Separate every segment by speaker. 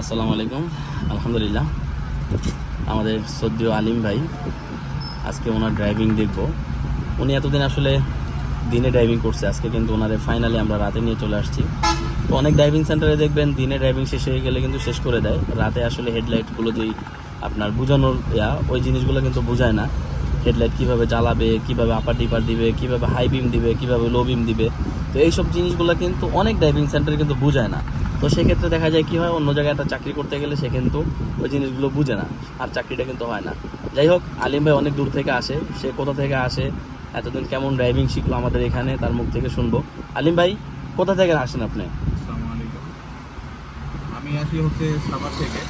Speaker 1: আসসালামু আলাইকুম। আলহামদুলিল্লাহ। আমাদের সদ্য আলিম ভাই আজকে ওনার ড্রাইভিং দেখব। উনি এতদিন আসলে দিনে ড্রাইভিং করছে, আজকে কিন্তু ওনারে ফাইনালি আমরা রাতে নিয়ে চলে আসছি। তো অনেক ড্রাইভিং সেন্টারে দেখবেন, দিনে ড্রাইভিং শেষ হয়ে গেলে কিন্তু শেষ করে দেয়। রাতে আসলে হেডলাইটগুলো যেই আপনার বোঝানোর, ইয়া, ওই জিনিসগুলো কিন্তু বোঝায় না। হেডলাইট কীভাবে জ্বালাবে, কীভাবে আপার ডিপার দিবে, কীভাবে হাই বিম দিবে, কীভাবে লো বিম দিবে। তো এইসব জিনিসগুলো কিন্তু অনেক ড্রাইভিং সেন্টারে কিন্তু বোঝায় না। তো সেক্ষেত্রে দেখা যায় কি হয়, অন্য জায়গায় একটা চাকরি করতে গেলে সে কিন্তু ওই জিনিসগুলো বুঝে না, আর চাকরিটা কিন্তু হয় না। যাই হোক, আলিম ভাই অনেক দূর থেকে আসে, সে কোথা থেকে আসে, এতদিন কেমন ড্রাইভিং শিখলো আমাদের এখানে, তার মুখ থেকে শুনব। আলিম ভাই, কোথা থেকে আসেন আপনি?
Speaker 2: আমি আসি হচ্ছে সাভার থেকে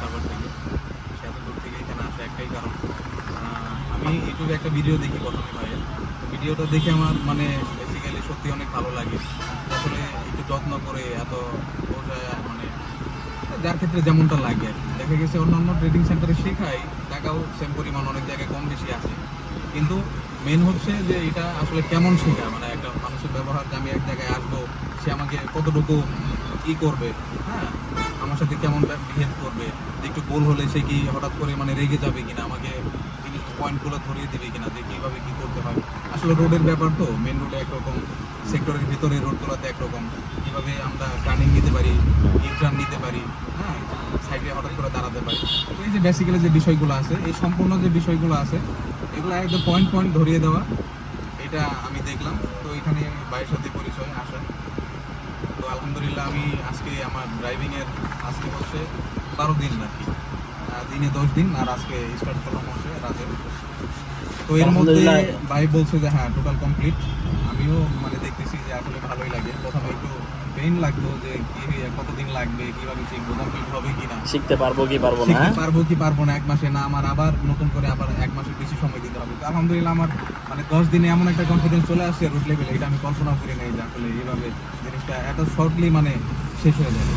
Speaker 2: সাভার থেকে। এত দূর থেকে এখানে আসা, একটাই কারণ। আমি ইউটিউবে একটা ভিডিও দেখি প্রথমে ভাইয়ের। ভিডিওটা দেখে আমার মানে বেসিক্যালি সত্যি অনেক ভালো লাগে। আসলে একটু যত্ন করে এত মানে যার ক্ষেত্রে যেমনটা লাগে। দেখা গেছে অন্যান্য ট্রেডিং সেন্টারে শেখাই টাকাও সেম পরিমাণ অনেক জায়গায় কম বেশি আছে। কিন্তু মেন হচ্ছে যে এটা আসলে কেমন শেখা মানে একটা মানুষের ব্যবহার যে আমি এক জায়গায় আসব, সে আমাকে কতটুকু কি করবে হ্যাঁ? আমার সাথে কেমন বিহেভ করবে একটু গোল হলে সে কি হঠাৎ করে মানে রেগে যাবে কিনা, আমাকে পয়েন্টগুলো ধরিয়ে দিবে কিনা, যে কীভাবে কী করতে হয়। আসলে রোডের ব্যাপার তো মেন রোডে একরকম সেক্টরের ভিতরে রোড রোডগুলোতে একরকম। কীভাবে আমরা টার্নিং নিতে পারি ইউটার্ন নিতে পারি হ্যাঁ সাইডে হঠাৎ করে দাঁড়াতে পারি। তো এই যে বেসিক্যালি যে বিষয়গুলো আছে এই সম্পূর্ণ যে বিষয়গুলো আছে এগুলো একদম পয়েন্ট পয়েন্ট ধরিয়ে দেওয়া এটা আমি দেখলাম। তো এখানে ভাইয়ের সাথে পরিচয় আসা তো আলহামদুলিল্লাহ আমি আজকে আমার ড্রাইভিংয়ের আজকে হচ্ছে বারো দিন আর কি। আহ, দিনে দশ দিন আর আজকে স্টার্ট করলাম হচ্ছে রাতে তো এর মধ্যে ভাই বলছে যে হ্যাঁ টোটাল কমপ্লিট আমিও মানে দেখতেছি যে আসলে ভালোই লাগে। প্রথমে একটু পেইন লাগতো যে কি কতদিন লাগবে কীভাবে শিখব কমপ্লিট হবে কিনা?
Speaker 1: শিখতে পারব কি পারব না
Speaker 2: শিখতে
Speaker 1: হ্যাঁ?
Speaker 2: পারব কি পারব না এক মাসে না আমার আবার নতুন করে আবার এক মাসের বেশি সময় দিতে হবে। তো আলহামদুলিল্লাহ আমার মানে দশ দিনে এমন একটা কনফিডেন্স চলে আসছে রুট লেভেলে এটা আমি কল্পনা করি নাই যে আসলে এইভাবে জিনিসটা এত শর্টলি মানে শেষ হয়ে যাবে।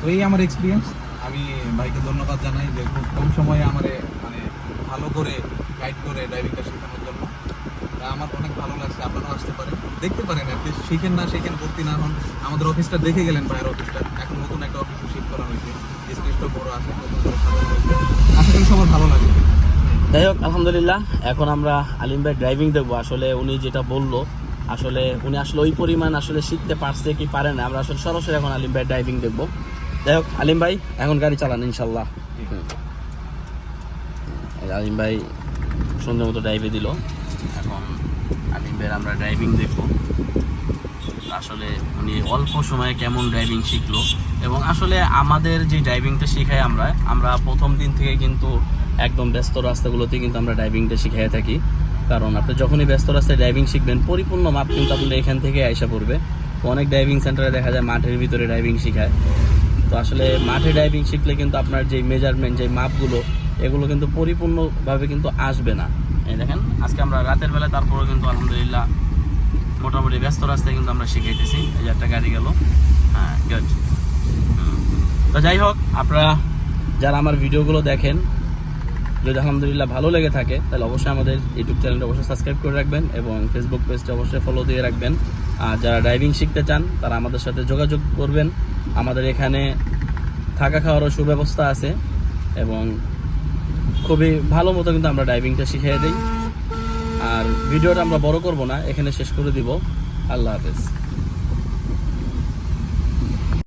Speaker 2: তো এই আমার এক্সপিরিয়েন্স আমি ভাইকে ধন্যবাদ জানাই যে খুব কম সময়ে আমারে মানে ভালো করে গাইড করে ড্রাইভিংটা তা আমার অনেক ভালো লাগছে আপনারাও আসতে পারেন। দেখতে পারেন অ্যাটলিস্ট শিখেন না শিখেন ভর্তি না হন। আমাদের অফিসটা দেখে গেলেন ভাইয়ের অফিসটা। এখন নতুন একটা অফিসে শিফট করা হয়েছে। স্পেসটা বড় আছে নতুন করে সাজানো হয়েছে। আশা করি সবার ভালো লাগে
Speaker 1: যাই হোক আলহামদুলিল্লাহ এখন আমরা আলিম ভাই ড্রাইভিং দেখব। আসলে উনি যেটা বলল আসলে উনি আসলে ওই পরিমাণ আসলে শিখতে পারছে কি পারে না আমরা আসলে সরাসরি এখন আলিম ভাই ড্রাইভিং দেখব। যাই হোক আলিম ভাই এখন গাড়ি চালান ইনশাল্লাহ। আলিম ভাই সুন্দর মতো ড্রাইভে দিল। এখন আলিম ভাইয়ের আমরা ড্রাইভিং দেখব। আসলে উনি অল্প সময়ে কেমন ড্রাইভিং শিখলো এবং আসলে আমাদের যে ড্রাইভিংটা শেখাই আমরা আমরা প্রথম দিন থেকে কিন্তু একদম ব্যস্ত রাস্তাগুলোতে কিন্তু আমরা ড্রাইভিংটা শিখাই থাকি। কারণ আপনি যখনই ব্যস্ত রাস্তায় ড্রাইভিং শিখবেন, পরিপূর্ণ মাপ কিন্তু আপনার এখান থেকে আইসা পড়বে। অনেক ড্রাইভিং সেন্টারে দেখা যায় মাঠের ভিতরে ড্রাইভিং শেখায়। তো আসলে মাঠে ড্রাইভিং শিখলে কিন্তু আপনার যে মেজারমেন্ট যে মাপগুলো, এগুলো কিন্তু পরিপূর্ণভাবে কিন্তু আসবে না। এই দেখেন, আজকে আমরা রাতের বেলা, তারপরেও কিন্তু আলহামদুলিল্লাহ মোটামুটি ব্যস্ত রাস্তায় কিন্তু আমরা শিখাইতেছি। এই যে একটা গাড়ি গেল। হ্যাঁ তো যাই হোক, আপনারা যারা আমার ভিডিওগুলো দেখেন, যদি আলহামদুলিল্লাহ ভালো লেগে থাকে, তাহলে অবশ্যই আমাদের ইউটিউব চ্যানেলটা অবশ্যই সাবস্ক্রাইব করে রাখবেন এবং ফেসবুক পেজটা অবশ্যই ফলো দিয়ে রাখবেন। আর যারা ড্রাইভিং শিখতে চান, তারা আমাদের সাথে যোগাযোগ করবেন। আমাদের এখানে থাকা খাওয়ারও সুব্যবস্থা আছে এবং খুবই ভালো মতো কিন্তু আমরা ডাইভিংটা শিখিয়ে দিই। আর ভিডিওটা আমরা বড় করব না, এখানে শেষ করে দিব। আল্লাহ হাফেজ।